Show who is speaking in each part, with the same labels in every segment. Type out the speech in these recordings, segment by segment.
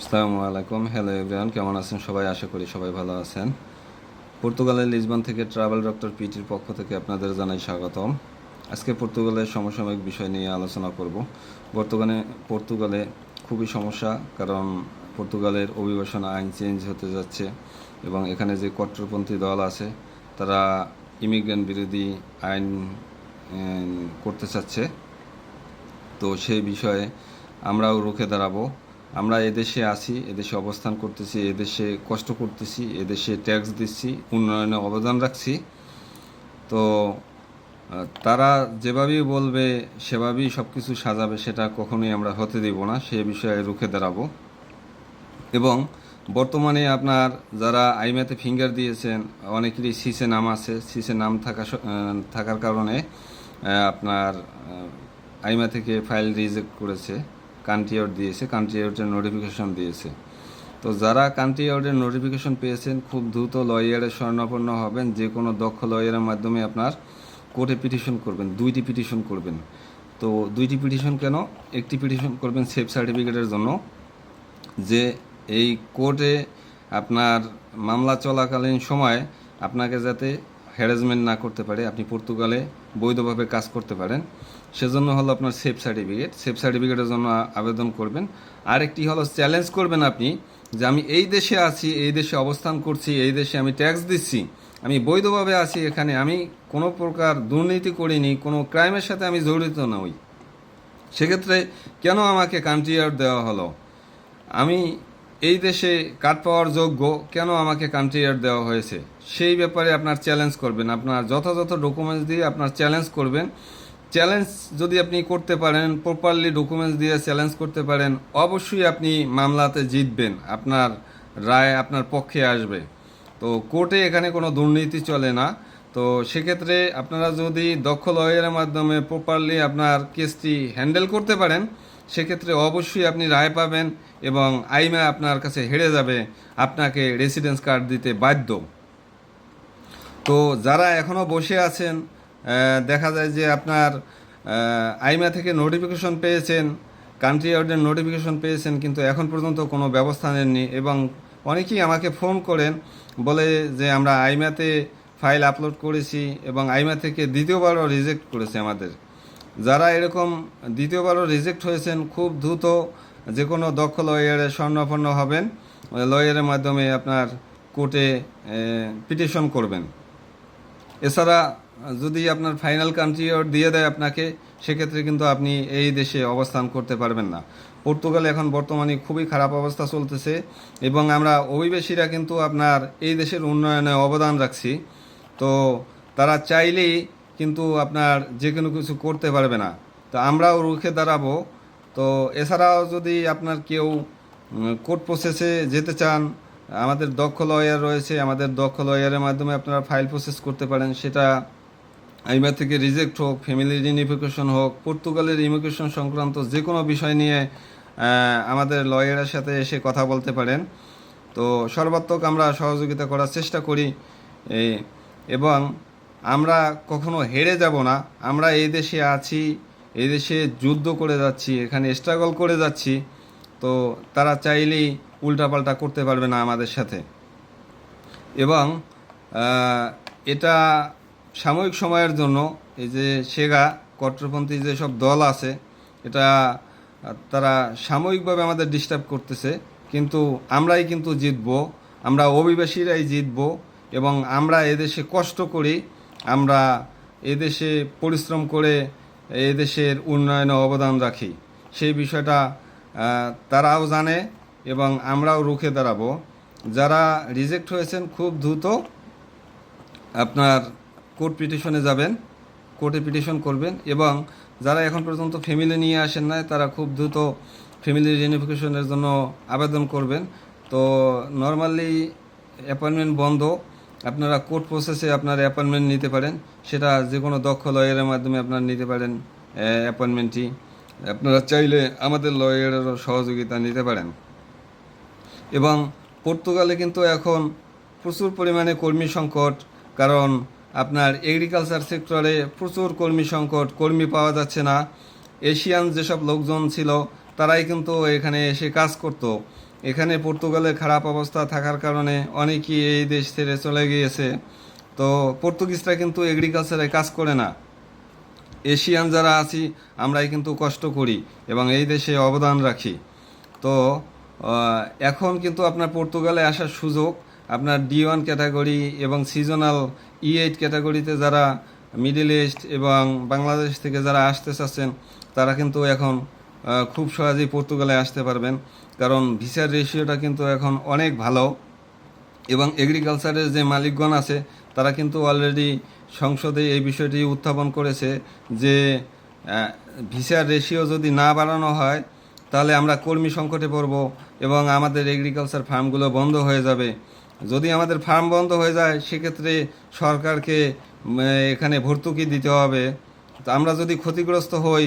Speaker 1: আসসালামু আলাইকুম। Hello everyone কেমন আছেন সবাই? আশা করি সবাই ভালো আছেন। পর্তুগালের লিসবন থেকে ট্রাভেল ডক্টর পিটির পক্ষ থেকে আপনাদের জানাই স্বাগতম। আজকে পর্তুগালের সমসাময়িক বিষয় নিয়ে আলোচনা করব। বর্তমানে পর্তুগালে খুবই সমস্যা, কারণ পর্তুগালের অভিবাসন আইন চেঞ্জ হতে যাচ্ছে এবং এখানে যে কট্টরপন্থী দল আছে, তারা ইমিগ্রেন্ট বিরোধী আইন করতে চাচ্ছে। তো সেই বিষয়ে আমরাও রুখে দাঁড়াবো। আমরা এদেশে আছি, এদেশে অবস্থান করতেছি, এদেশে কষ্ট করতেছি, এদেশে ট্যাক্স দিচ্ছি, উন্নয়নে অবদান রাখছি। তো তারা যেভাবেই বলবে, সেভাবেই সব কিছু সাজাবে, সেটা কখনোই আমরা হতে দিব না, সে বিষয়ে রুখে দাঁড়াবো। এবং বর্তমানে আপনার যারা আইমাতে ফিঙ্গার দিয়েছেন, অনেকেরই সিসে নাম আছে, সিসে নাম থাকা থাকার কারণে আপনার আইমা থেকে ফাইল রিজেক্ট করেছে। কান্ট্রি আউট দিয়েছে কান্ট্রি আউটের নোটিফিকেশন দিয়েছে। তো যারা কান্ট্রি আউটের নোটিফিকেশন পেয়েছেন, খুব দ্রুত লয়ারের স্বর্ণাপন্ন হবেন, যে কোনো দক্ষ লয়ারের মাধ্যমে আপনার কোর্টে পিটিশন করবেন, দুইটি পিটিশন করবেন। তো দুইটি পিটিশন কেন? একটি পিটিশন করবেন সেফ সার্টিফিকেটের জন্য, যে এই কোর্টে আপনার মামলা চলাকালীন সময় আপনাকে যাতে হ্যারাসমেন্ট না করতে পারে, আপনি পর্তুগালে বৈধভাবে কাজ করতে পারেন। সেজন্য হলো আপনার সেফ সার্টিফিকেট। সেফ সার্টিফিকেটের জন্য আবেদন করবেন। আরেকটি হলো চ্যালেঞ্জ করবেন আপনি যে আমি এই দেশে আছি, এই দেশে অবস্থান করছি, এই দেশে আমি ট্যাক্স দিচ্ছি, আমি বৈধভাবে আছি এখানে, আমি কোনো প্রকার দুর্নীতি করিনি, কোনো ক্রাইমের সাথে আমি জড়িত নই। সেক্ষেত্রে কেন আমাকে কান্ট্রি আউট দেওয়া হলো? আমি এই দেশে কাট পাওয়ার যোগ্য কেন আমাকে কান্ট্রি আউট দেওয়া হয়েছে? সেই ব্যাপারে আপনার চ্যালেঞ্জ করবেন। আপনার যথাযথ ডকুমেন্টস দিয়ে আপনার চ্যালেঞ্জ করবেন। চ্যালেঞ্জ যদি আপনি করতে পারেন প্রপারলি ডকুমেন্টস দিয়ে চ্যালেঞ্জ করতে পারেন, অবশ্যই আপনি মামলাতে জিতবেন। আপনার রায় আপনার পক্ষে আসবে। তো কোর্টে এখানে কোনো দুর্নীতি চলে না। তো সেক্ষেত্রে আপনারা যদি দক্ষ লয়ারের মাধ্যমে প্রপারলি আপনার কেসটি হ্যান্ডেল করতে পারেন, সেক্ষেত্রে অবশ্যই আপনি রায় পাবেন এবং আইমা আপনার কাছে হেরে যাবে, আপনাকে রেসিডেন্স কার্ড দিতে বাধ্য। তো যারা এখনও বসে আছেন দেখা যায় যে আপনার আইমা থেকে নোটিফিকেশন পেয়েছেন কান্ট্রি আউটের নোটিফিকেশন পেয়েছেন, কিন্তু এখন পর্যন্ত কোনো ব্যবস্থা নেননি এবং অনেকেই আমাকে ফোন করেন, বলে যে আমরা আইমাতে ফাইল আপলোড করেছি এবং আইমা থেকে দ্বিতীয়বারও রিজেক্ট করেছে আমাদের। যারা এরকম দ্বিতীয়বারও রিজেক্ট হয়েছেন, খুব দ্রুত যে কোনো দক্ষ লয়ারে স্বর্ণাপন্ন হবেন। লয়ারের মাধ্যমে আপনার কোর্টে পিটিশন করবেন। এছাড়া যদি আপনার ফাইনাল কান্ট্রি দিয়ে দেয় আপনাকে, সেক্ষেত্রে কিন্তু আপনি এই দেশে অবস্থান করতে পারবেন না। পর্তুগালে এখন বর্তমানে খুবই খারাপ অবস্থা চলতেছে এবং আমরা অভিবাসীরা কিন্তু আপনার এই দেশের উন্নয়নে অবদান রাখছি। তো তারা চাইলেই কিন্তু আপনার যে কোনো কিছু করতে পারবে না। তো আমরাও রুখে দাঁড়াবো। তো এছাড়াও যদি আপনার কেউ কোর্ট প্রসেসে যেতে চান আমাদের দক্ষ লয়ার রয়েছে আমাদের দক্ষ লয়ারের মাধ্যমে আপনারা ফাইল প্রসেস করতে পারেন। সেটা আইমা থেকে রিজেক্ট হোক ফ্যামিলি রিনিফিকেশন হোক পর্তুগালের ইমিগ্রেশন সংক্রান্ত যে কোনো বিষয় নিয়ে আমাদের লয়ারের সাথে এসে কথা বলতে পারেন। তো সর্বাত্মক আমরা সহযোগিতা করার চেষ্টা করি। এই, এবং আমরা কখনো হেরে যাব না। আমরা এই দেশে আছি, এই দেশে যুদ্ধ করে যাচ্ছি, এখানে স্ট্রাগল করে যাচ্ছি। তো তারা চাইলেই উল্টাপাল্টা করতে পারবে না আমাদের সাথে। এবং এটা সাময়িক সময়ের জন্য এই যে সেগা, কট্টরপন্থী যেসব দল আছে, এটা তারা সাময়িকভাবে আমাদের ডিস্টার্ব করতেছে। কিন্তু আমরাই কিন্তু জিতব, আমরা অভিবাসীরাই জিতব। এবং আমরা এদেশে কষ্ট করি, আমরা এদেশে পরিশ্রম করে এদেশের উন্নয়নে অবদান রাখি। সেই বিষয়টা তারাও জানে এবং আমরাও রুখে দাঁড়াবো। যারা রিজেক্ট হয়েছেন, খুব দ্রুত আপনার কোর্ট পিটিশনে যাবেন কোর্টে পিটিশন করবেন এবং যারা এখন পর্যন্ত ফ্যামিলি নিয়ে আসেন নাই, তারা খুব দ্রুত ফ্যামিলি রিনিফিকেশনের জন্য আবেদন করবেন। তো নর্মালি অ্যাপয়েন্টমেন্ট বন্ধ আপনারা কোর্ট প্রসেসে আপনার অ্যাপয়েন্টমেন্ট নিতে পারেন। সেটা যে কোনো দক্ষ লয়ারের মাধ্যমে আপনারা নিতে পারেন অ্যাপয়েন্টমেন্টটি আপনারা চাইলে আমাদের লয়ারেরও সহযোগিতা নিতে পারেন। এবং পর্তুগালে কিন্তু এখন প্রচুর পরিমাণে কর্মী সংকট, কারণ আপনার এগ্রিকালচার সেক্টরে প্রচুর কর্মী সংকট, কর্মী পাওয়া যাচ্ছে না। এশিয়ান যেসব লোকজন ছিল, তারাই কিন্তু এখানে এসে কাজ করত। এখানে পর্তুগালের খারাপ অবস্থা থাকার কারণে অনেকেই এই দেশ ছেড়ে চলে গিয়েছে। তো পর্তুগিজরা কিন্তু এগ্রিকালচারে কাজ করে না। এশিয়ান যারা আছি, আমরাই কিন্তু কষ্ট করি এবং এই দেশে অবদান রাখি। তো এখন কিন্তু আপনার পর্তুগালে আসার সুযোগ, আপনার ডি ওয়ান ক্যাটাগরি এবং সিজনাল ই এইট ক্যাটাগরিতে যারা মিডিল ইস্ট এবং বাংলাদেশ থেকে যারা আসতে চাচ্ছেন, তারা কিন্তু এখন খুব সহজেই পর্তুগালে আসতে পারবেন। কারণ ভিসার রেশিওটা কিন্তু এখন অনেক ভালো এবং এগ্রিকালচারের যে মালিকগণ আছে, তারা কিন্তু অলরেডি সংসদে এই বিষয়টি উত্থাপন করেছে যে ভিসার রেশিও যদি না বাড়ানো হয়, তাহলে আমরা কর্মী সংকটে পড়ব এবং আমাদের এগ্রিকালচার ফার্মগুলো বন্ধ হয়ে যাবে। যদি আমাদের ফার্ম বন্ধ হয়ে যায়, সেক্ষেত্রে সরকারকে এখানে ভর্তুকি দিতে হবে। আমরা যদি ক্ষতিগ্রস্ত হই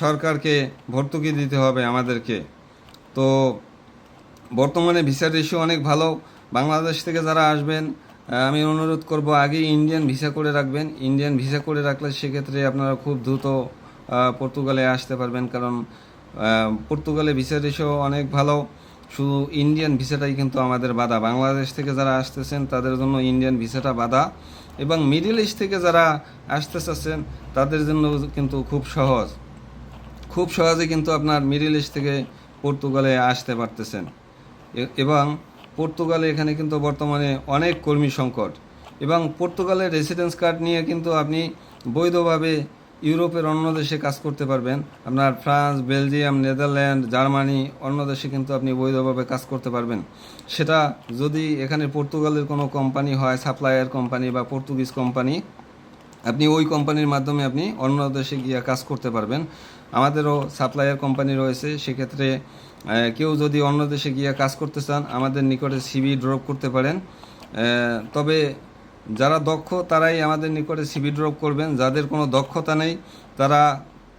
Speaker 1: সরকারকে ভর্তুকি দিতে হবে আমাদেরকে। তো বর্তমানে ভিসার রেশিও অনেক ভালো। বাংলাদেশ থেকে যারা আসবেন আমি অনুরোধ করব আগে ইন্ডিয়ান ভিসা করে রাখবেন। ইন্ডিয়ান ভিসা করে রাখলে সেক্ষেত্রে আপনারা খুব দ্রুত পর্তুগালে আসতে পারবেন কারণ পর্তুগালে ভিসা রেশিও অনেক ভালো। শুধু ইন্ডিয়ান ভিসাটাই কিন্তু আমাদের বাধা। বাংলাদেশ থেকে যারা আসতেছেন তাদের জন্য ইন্ডিয়ান ভিসাটা বাধা। এবং মিডিল ইস্ট থেকে যারা আসতে চাচ্ছেন, তাদের জন্য কিন্তু খুব সহজ। খুব সহজে কিন্তু আপনার মিডিল ইস্ট থেকে পর্তুগালে আসতে পারতেছেন। এবং পর্তুগালে এখানে কিন্তু বর্তমানে অনেক কর্মী সংকট। এবং পর্তুগালের রেসিডেন্স কার্ড নিয়ে কিন্তু আপনি বৈধভাবে ইউরোপের অন্য দেশে কাজ করতে পারবেন। আপনার ফ্রান্স, বেলজিয়াম, নেদারল্যান্ড, জার্মানি অন্য দেশে কিন্তু আপনি বৈধভাবে কাজ করতে পারবেন। সেটা যদি এখানে পর্তুগালের কোনো কোম্পানি হয় সাপ্লায়ার কোম্পানি বা পর্তুগিজ কোম্পানি আপনি ওই কোম্পানির মাধ্যমে আপনি অন্য দেশে গিয়ে কাজ করতে পারবেন। আমাদেরও সাপ্লায়ার কোম্পানি রয়েছে, সেক্ষেত্রে কেউ যদি অন্য দেশে গিয়ে কাজ করতে চান, আমাদের নিকটে সিবি ড্রপ করতে পারেন। তবে যারা দক্ষ, তারাই আমাদের নিকটে সিবি ড্রপ করবেন। যাদের কোনো দক্ষতা নেই, তারা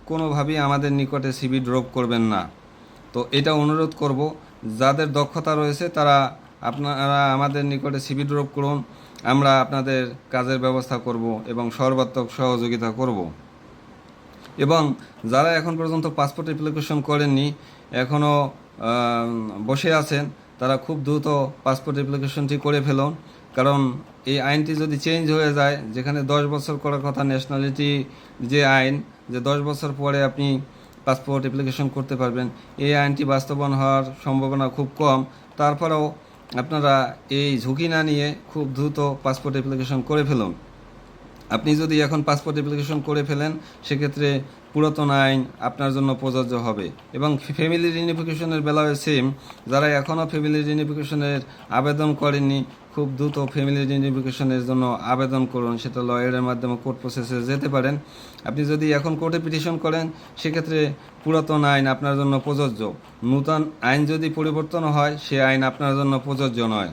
Speaker 1: কোনোভাবেই আমাদের নিকটে সিবি ড্রপ করবেন না। তো এটা অনুরোধ করব, যাদের দক্ষতা রয়েছে, তারা আপনারা আমাদের নিকটে সিবি ড্রপ করুন। আমরা আপনাদের কাজের ব্যবস্থা করব এবং সর্বাত্মক সহযোগিতা করব। এবং যারা এখন পর্যন্ত পাসপোর্ট অ্যাপ্লিকেশন করেননি, এখনও বসে আছেন, তারা খুব দ্রুত পাসপোর্ট অ্যাপ্লিকেশনটি করে ফেলুন। কারণ এই আইনটি যদি চেঞ্জ হয়ে যায়, যেখানে দশ বছর করার কথা ন্যাশনালিটি যে আইন, যে দশ বছর পরে আপনি পাসপোর্ট অ্যাপ্লিকেশন করতে পারবেন, এই আইনটি বাস্তবায়ন হওয়ার সম্ভাবনা খুব কম। তারপরেও আপনারা এই ঝুঁকি না নিয়ে খুব দ্রুত পাসপোর্ট অ্যাপ্লিকেশন করে ফেলুন। আপনি যদি এখন পাসপোর্ট অ্যাপ্লিকেশন করে ফেলেন, সেক্ষেত্রে পুরাতন আইন আপনার জন্য প্রযোজ্য হবে। এবং ফ্যামিলি রিনিফিকেশনের বেলায় সেম যারা এখনও ফ্যামিলি রিনিফিকেশনের আবেদন করেননি, খুব দ্রুত ফ্যামিলি রিনিফিকেশনের জন্য আবেদন করুন। সেটা লয়ারের মাধ্যমে কোর্ট প্রসেসে যেতে পারেন। আপনি যদি এখন কোর্টে পিটিশন করেন, সেক্ষেত্রে পুরাতন আইন আপনার জন্য প্রযোজ্য। নূতন আইন যদি পরিবর্তন হয়, সে আইন আপনার জন্য প্রযোজ্য নয়।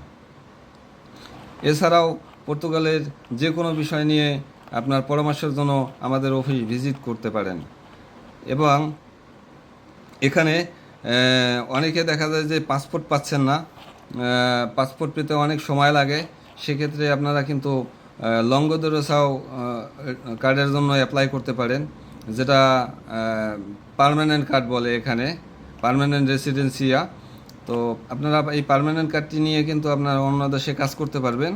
Speaker 1: এছাড়াও পর্তুগালের যে কোনো বিষয় নিয়ে আপনার পরামর্শের জন্য আমাদের অফিস ভিজিট করতে পারেন। এবং এখানে অনেকে দেখা যায় যে পাসপোর্ট পাচ্ছেন না। পাসপোর্ট পেতে অনেক সময় লাগে। সেক্ষেত্রে আপনারা কিন্তু লঙ্গদরসাও কার্ডের জন্য অ্যাপ্লাই করতে পারেন। যেটা পারমানেন্ট কার্ড বলে এখানে পার্মানেন্ট রেসিডেন্সিয়া তো আপনারা এই পারমানেন্ট কার্ডটি নিয়ে কিন্তু আপনারা অন্য দেশে কাজ করতে পারবেন।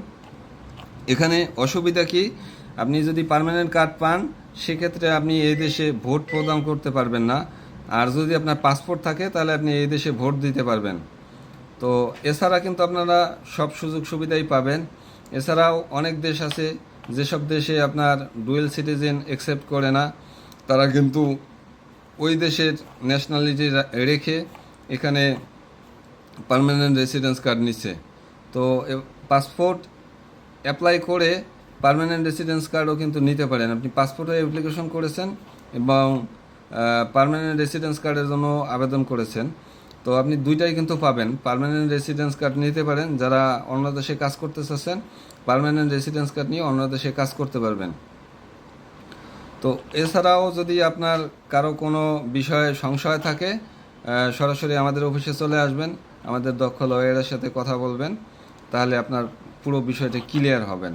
Speaker 1: এখানে অসুবিধা কি? আপনি যদি পার্মানেন্ট কার্ড পান, সেক্ষেত্রে আপনি এই দেশে ভোট প্রদান করতে পারবেন না। আর যদি আপনার পাসপোর্ট থাকে, তাহলে আপনি এই দেশে ভোট দিতে পারবেন। তো এছাড়া কিন্তু আপনারা সব সুযোগ সুবিধাই পাবেন। এছাড়াও অনেক দেশ আছে, যেসব দেশে আপনার ডুয়েল সিটিজেন অ্যাকসেপ্ট করে না। তারা কিন্তু ওই দেশের ন্যাশনালিটি রেখে এখানে পার্মানেন্ট রেসিডেন্স কার্ড নিচ্ছে। তো পাসপোর্ট অ্যাপ্লাই করে পার্মানেন্ট রেসিডেন্স কার্ডও কিন্তু নিতে পারেন। আপনি পাসপোর্টে অ্যাপ্লিকেশন করেছেন এবং পারমানেন্ট রেসিডেন্স কার্ডের জন্য আবেদন করেছেন। তো আপনি দুইটাই কিন্তু পাবেন। পারমানেন্ট রেসিডেন্স কার্ড নিতে পারেন, যারা অন্য দেশে কাজ করতে চাচ্ছেন পারমানেন্ট রেসিডেন্স কার্ড নিয়ে অন্য দেশে কাজ করতে পারবেন। তো এছাড়াও যদি আপনার কারও কোনো বিষয়ে সংশয় থাকে সরাসরি আমাদের অফিসে চলে আসবেন, আমাদের দক্ষ লয়ারের সাথে কথা বলবেন, তাহলে আপনার পুরো বিষয়টা ক্লিয়ার হবেন।